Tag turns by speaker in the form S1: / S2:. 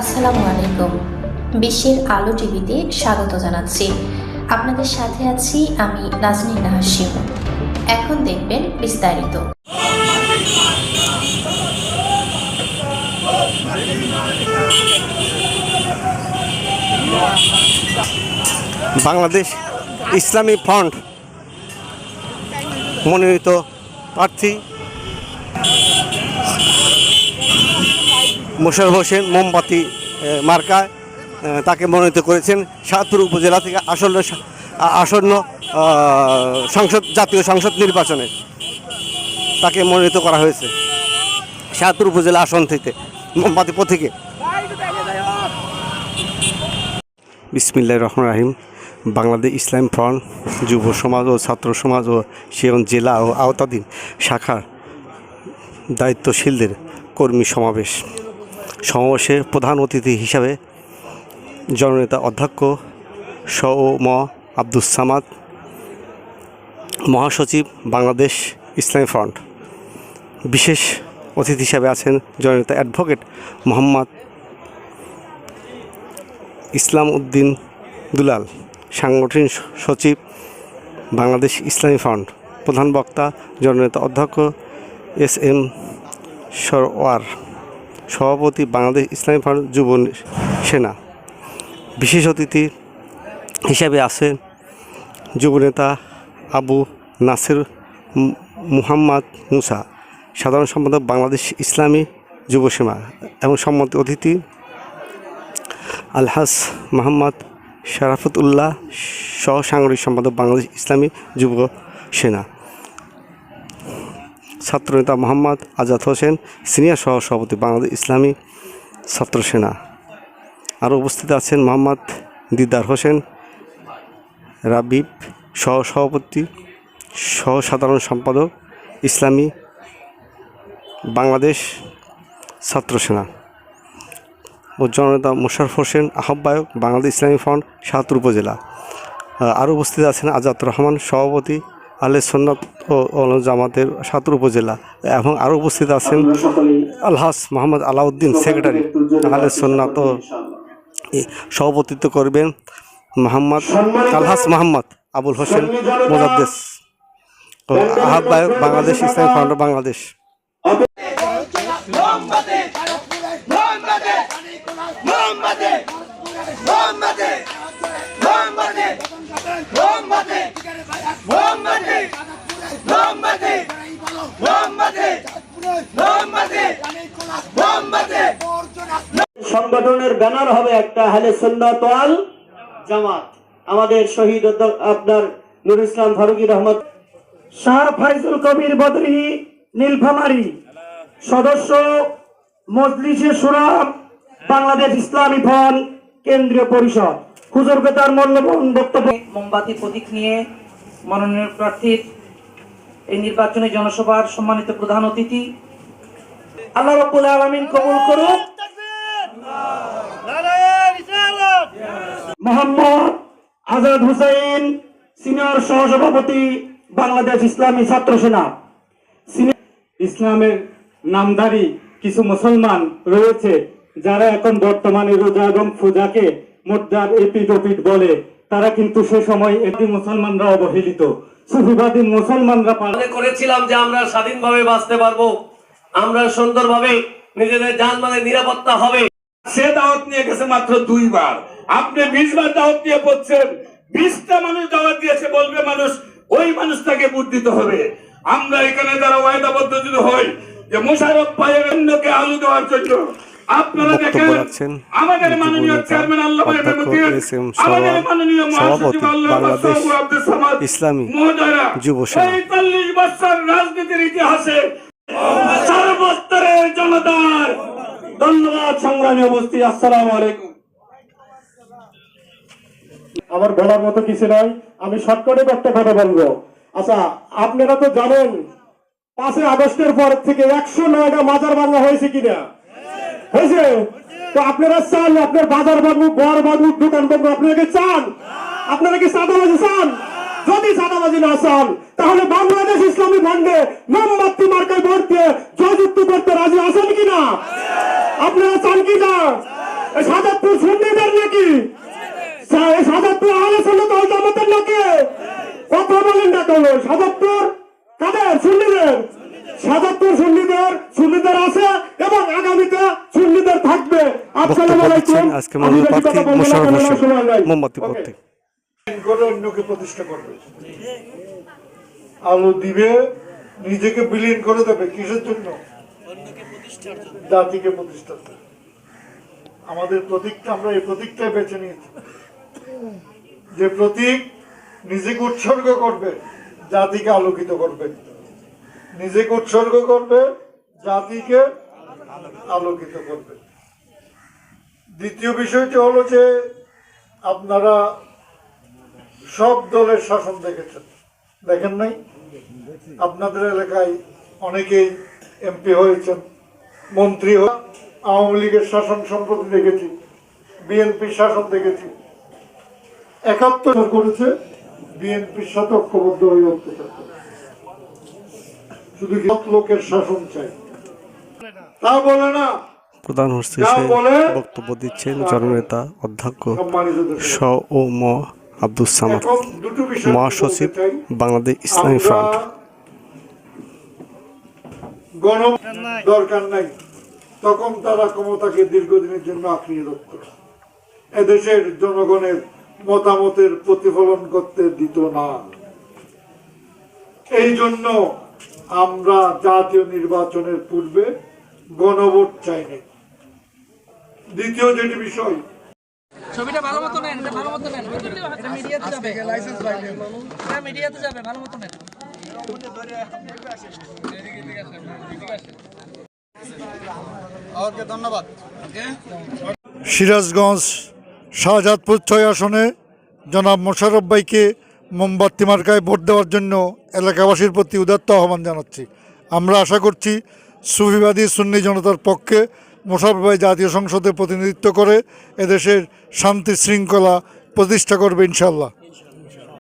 S1: আসসালামু আলাইকুম। বিশ্বের আলো টিভিতে স্বাগত জানাচ্ছি। আপনাদের সাথে আছি আমি নাজনীন হাসিম। এখন দেখবেন বিস্তারিত।
S2: বাংলাদেশ ইসলামী ফ্রন্ট মনোনীত প্রার্থী মোশারফ হোসেন মোমবাতি মার্কায় তাকে মনোনীত করেছেন সাতপুর উপজেলা থেকে আসন্ন আসন্ন সংসদ, জাতীয় সংসদ নির্বাচনে তাকে মনোনীত করা হয়েছে সাতপুর উপজেলা আসন থেকে, মোমবাতি প্রতীকে বিসমিল্লা রহমান রাহিম। বাংলাদেশ ইসলাম ফ্রন্ট, যুব সমাজ ও ছাত্র সমাজ ও সেবন জেলা ও আওতাধীন শাখার দায়িত্বশীলদের কর্মী সমাবেশ। সমাবেশের প্রধান অতিথি হিসাবে জননেতা অধ্যক্ষ স ও ম আব্দুস সামাদ, মহাসচিব বাংলাদেশ ইসলামী ফ্রন্ট। বিশেষ অতিথি হিসাবে আছেন জননেতা অ্যাডভোকেট মোহাম্মদ ইসলাম উদ্দিন দুলাল, সাংগঠনিক সচিব বাংলাদেশ ইসলামী ফ্রন্ট। প্রধান বক্তা জননেতা অধ্যক্ষ এস এম সরওয়ার। সভাপতি বাংলাদেশ ইসলামী ফ্রন্ট যুব সেনা। বিশেষ অতিথি হিসাবে আছেন যুবনেতা আবু নাসির মুহাম্মদ মুসা, সাধারণ সম্পাদক বাংলাদেশ ইসলামী যুব সেনা এবং সম্মত অতিথি আলহাস মোহাম্মদ শারাফতুল্লাহ সহ সাংগঠনিক সম্পাদক বাংলাদেশ ইসলামী যুব সেনা। ছাত্রনেতা মোহাম্মদ আজাদ হোসেন, সিনিয়র সহ সভাপতি বাংলাদেশ ইসলামী ছাত্র সেনা আরও উপস্থিত আছেন মোহাম্মদ দিদার হোসেন, রাবিব সহ সভাপতি সহ সাধারণ সম্পাদক, ইসলামী বাংলাদেশ ছাত্র সেনা ও জননেতা মোশারফ হোসেন, আহ্বায়ক বাংলাদেশ ইসলামী ফ্রন্ট সাহাতুর উপজেলা। আরও উপস্থিত আছেন আজাদ রহমান, সভাপতি আলে সন্ন্যত ও জামাতের সাতুর উপজেলা এবং আরও উপস্থিত আছেন আলহাস মোহাম্মদ আলাউদ্দিন, সেক্রেটারি আলে সন্ন্যত সভাপতিত্ব করবেন মোহাম্মদ আলহাস মোহাম্মদ আবুল হোসেন মোজাদ্দেস। আহ্বায়ক বাংলাদেশ ইসলামী ফ্রন্ট বাংলাদেশ।
S3: সংগঠনের ব্যানার হবে একটা হালে সুন্নাত ওয়াল জামাত। আমাদের শহীদ আপনার নুর ইসলাম ফারুকি রহমত। শাহ ফাইজুল কবির বদরি নীলফামারি। সদস্য মজলিসে সুরাম বাংলাদেশ ইসলামী ফ্রন্ট কেন্দ্রীয় পরিষদ। হুজুরকে তার মূল্যবান বক্তব্য।
S4: মোমবাতি প্রতীক নিয়ে মনোনয়ন প্রার্থীর এই নির্বাচনী জনসভার সম্মানিত প্রধান অতিথি।
S3: আল্লাহ রাব্বুল আলামিন কবুল করুন মোহাম্মদ আজাদ হুসাইন সিনিয়র সহসভাপতি বাংলাদেশ ইসলামী ছাত্র সেনা।
S5: ইসলামের নামধারী কিছু মুসলমান রয়েছে যারা এখন বর্তমানে রোজা এবং পূজাকে মোদ্দার এপিট ওপিট বলে। তারা কিন্তু সে সময় এটি মুসলমানরা অবহেলিত। সুফিবাদী মুসলমানরা পালন
S6: করেছিলাম যে আমরা স্বাধীনভাবে বাঁচতে পারব। আমরা সুন্দরভাবে নিজেদের জানমালের নিরাপত্তা হবে।
S7: সে দাওয়াত নিয়ে গেছে মাত্র দুইবার। আপনি বিশ বার দাওয়াত দিয়ে পড়ছেন বিশটা মানুষ দাওয়াত দিয়েছে বলবে মানুষ ওই মানুষটাকে ভোট দিতে হবে। আমরা এখানে যারা ওয়াদাবদ্ধ যদি হই যে মোশারফ ভাইয়ের অন্যকে আলু দেওয়ার জন্য আপনারা দেখেন আমাদের মাননীয় চেয়ারম্যান আল্লাহ
S2: অধ্যক্ষ এস এম
S7: আমাদের মাননীয় মহাসচিব আল্লাহ আব্দুল সামাদ
S2: ইসলামী যুব
S7: বছর রাজনীতির ইতিহাসে সর্বস্তরের জনতার
S3: ধন্যবাদ সংগ্রামী উপস্থিত। আসসালামু আলাইকুম।
S5: আমার বলার মতো কিছু নাই আমি শর্টকাটে একটা কথা বলব। আচ্ছা আপনারা তো জানেন, পাঁচই আগস্টের পর থেকে একশো নয়টা মাজার ভাঙা হয়েছে কিনা? হয়েছে? তো আপনারা চান, আপনার বাজার বাবু ঘর বাবু দোকান বাবু আপনারা কি চান? আপনারা কি চাঁদাবাজি চান? যদি চাঁদাবাজি না চান, তাহলে বাংলাদেশ ইসলামী ফন্ডে মোমবাতি মার্কায় ভোট জয়যুক্ত করতে রাজি আছেন কিনা? আপনারা চান কি না এই সাজাদপুর সুন্নিদের নাকি সা- এই সাজাদপুর আহলে সুন্নাত ওয়াল জামাতের নাকি কথা কেন সাজাদপুর কাদের সুন্নিদের সাজাদপুর সুন্নিদের সুন্নিদের আছে এবং আগামীতে সুন্নিদের থাকবে। আসসালামু আলাইকুম।
S2: আজকে
S5: আমি
S2: প্রার্থী মোশাররফ হোসেন.
S8: করে অন্যকে প্রতিষ্ঠা করবে। আলো দিবে নিজেকে বিলীন করে দেবে। কিসের জন্য? জাতিকে প্রতিষ্ঠা আমাদের প্রতীকটা আমরা এই প্রতীকটাই বেছে নিয়েছি। যে প্রতীক নিজেকে উৎসর্গ করবে জাতিকে আলোকিত করবে। নিজেকে উৎসর্গ করবে, জাতিকে আলোকিত করবে। দ্বিতীয় বিষয়টি হলো যে আপনারা সব দলের শাসন দেখেছেন। দেখেন নাই? আপনাদের এলাকায় অনেকেই এমপি হয়েছেন, মন্ত্রী আওয়ামী লীগের শাসন সম্প্রতি দেখেছি, বিএনপির শাসন দেখেছি। একাত্তর করেছে বিএনপির সাথে ঐক্যবদ্ধ হয়ে অত্যাচার করেছে। শুধু সৎ লোকের শাসন চাই? তা বলে না।
S2: প্রধান হোসেন বক্তব্য দিচ্ছেন জননেতা অধ্যক্ষ স ও ম আব্দুল সামাদ মহাসচিব বাংলাদেশ ইসলামী ফ্রন্ট।
S8: গণ দরকার নাই। তখন তারা ক্ষমতাকে দীর্ঘদিনের জন্য আঁকড়িয়ে রাখত এদেশের জনগণের মতামতের প্রতিফলন করতে দিত না। এই জন্য আমরা জাতীয় নির্বাচনের পূর্বে গণভোট চাইনি। দ্বিতীয় যেটি বিষয়
S4: ছবিটা ভালো মতো নেন ভালো মতো নেন। মিডিয়াতে যাবে। এটা মিডিয়াতে যাবে ভালো মতো নেন।
S8: সিরাজগঞ্জ শাহজাদপুর ছয় আসনে জনাব মোশারফ ভাইকে মোমবাতি মার্কায় ভোট দেওয়ার জন্য এলাকাবাসীর প্রতি উদাত্ত আহ্বান জানাচ্ছি। আমরা আশা করছি সুফিবাদী সুন্নি জনতার পক্ষে মোশারফ ভাই জাতীয় সংসদে প্রতিনিধিত্ব করে এদেশের শান্তি শৃঙ্খলা প্রতিষ্ঠা করবে ইনশাল্লাহ